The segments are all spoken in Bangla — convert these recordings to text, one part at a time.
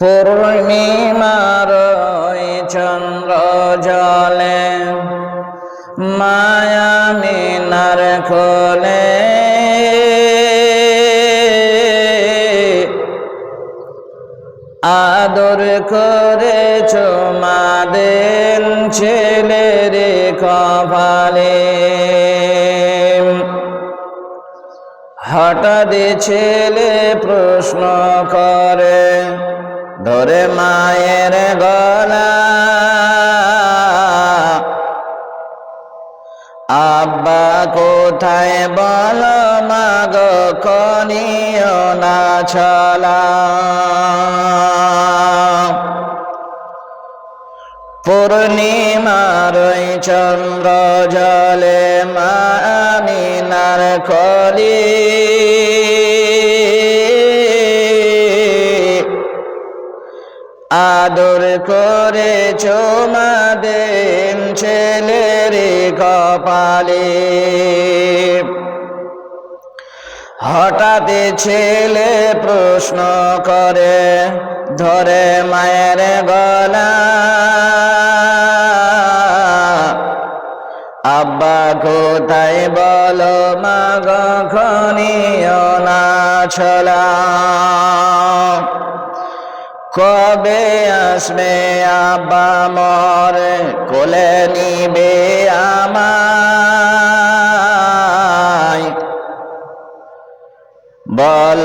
পূর্ণিমার চন্দ্র জলে। মায়া খোলে আদর করে চোমাদেন ছেলের কপালে। হঠাৎ ছেলে প্রশ্ন করে ধরে মায়ের গলা। আব্বা কোথায় বল মাগ কনিও না ছলা। পূর্ণিমার চন্দ্র জলে মা আমিনার কলি আদর করে চোমা দেন ছেলের কপালে। হঠাৎ ছেলে প্রশ্ন করে, ধরে মায়ের গলা। আব্বা, কোথায় বলো মা গখনিও না ছলা। কবে আসবে আব্বা মর? কোলে নিবে আমায়। বল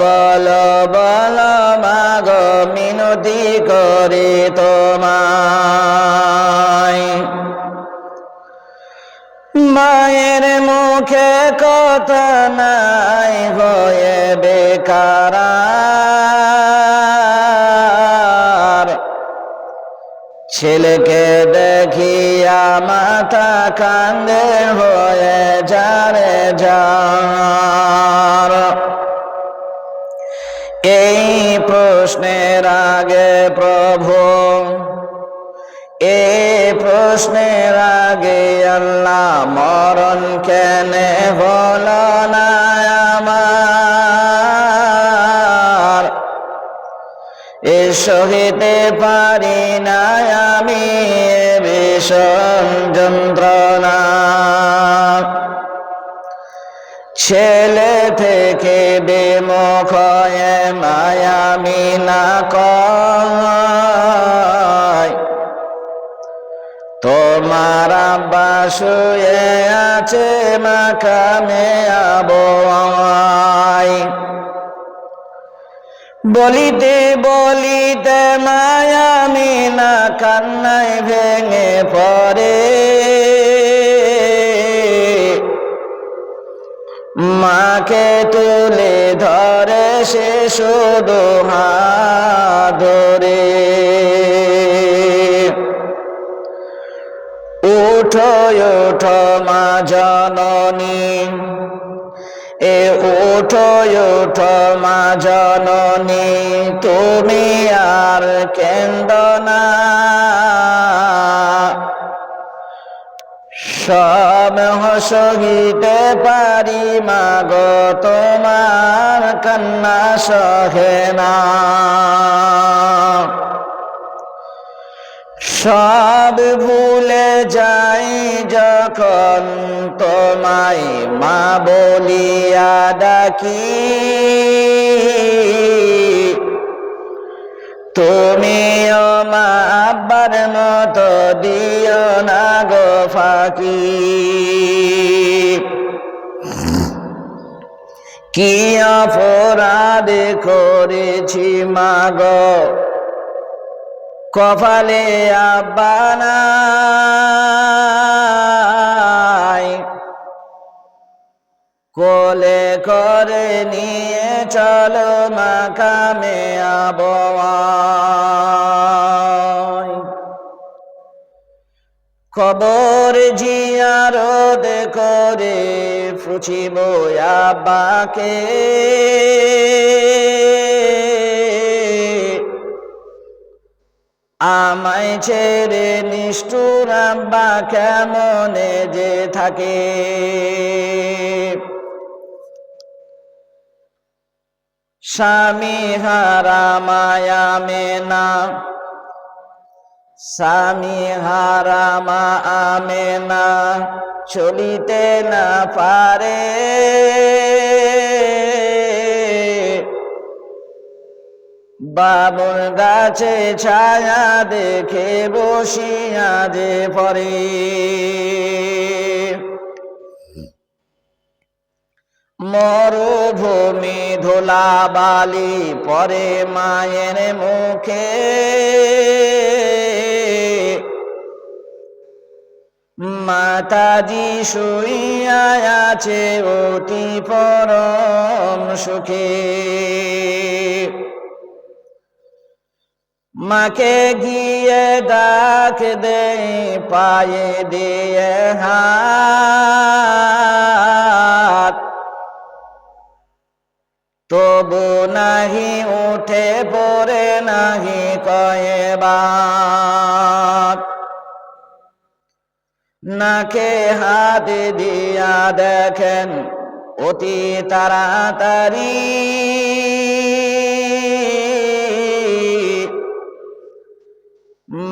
বল বল, মাগ, মিনতি করে তোমায়। মায়ের মুখে কথা নাই, হয়ে বেকার ছেলেকে দেখিয়া মাথা কান্দে হয়ে যারে যার এই প্রশ্নের আগে প্রভু এ প্রশ্নের আগে আল্লাহ মরণ কেনে হল? এ সহিতে পারি না আমি ভীষণ যন্ত্রণা। ছেলে থেকে বেমুখ মায়ামি না কয়, তোমার আব্বা শুয়ে আছে মাখামে আবহাওয়ায় বলিতে বলিতে মায়ামি না কান্নায় ভেঙে পড়ে। মাকে তুলে ধরে সে শুধু হাদরে। উঠো উঠো মা জননী এ উঠো উঠো মা জননী, তুমি আর কেন্দ না সব সহিতে পারি মাগো, তোমার কান্না সহে না। সব ভুলে যাই যখন তোমায় মা বলিয়া ডাকি। তুমিও মা আব্বার মতো দিও না গো ফাঁকি। কি অপরাধ করেছি মাগো কপালে আব্বানাই কোলে করে নিয়ে চলো মাকামে আবহাওয়ায় খবর জিয়ারদ করে ফুচিব আব্বাকে। আমায় ছেড়ে নিষ্ঠুর আব্বা কেমনে যে থাকে? স্বামী হারা মায়া মেনা, স্বামী হারা মা আমেনা চলিতে না পারে। বাবুর গাছে ছায়া দেখে বসিয়া যে পরে মরুভূমি ধোলা বালি পরে মায়ের মুখে। মাতাজি শুইয়া আছে অতি পরম সুখে। মাকে গিয়ে ডাক দে, পায়ে দিয়ে হাত। তবু নাহি উঠে পড়ে নাহি কয়েবার নাকে হাত দিয়া দেখেন অতি তাড়াতাড়ি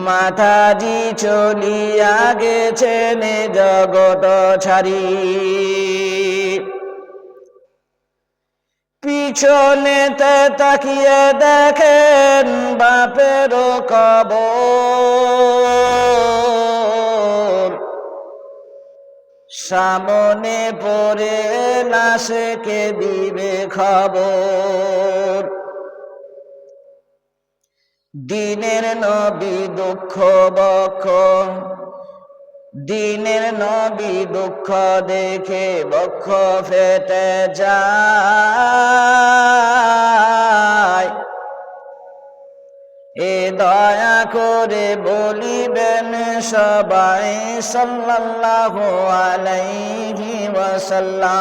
মাতাজি চলিয়া গেছেন জগত ছাড়ি। পিছনে পিছনেতে তাকিয়ে দেখেন বাপের কবর। সামনে পড়ে লাশকে দিবে খবর? দিনের নবী দুঃখ বক্ষ দিনের নবী দুঃখ দেখে বক্ষ ফেটে যায়। এ দয়া করে বলিবেন সবাই সাল্লাল্লাহু আলাইহি ওয়াসাল্লাম।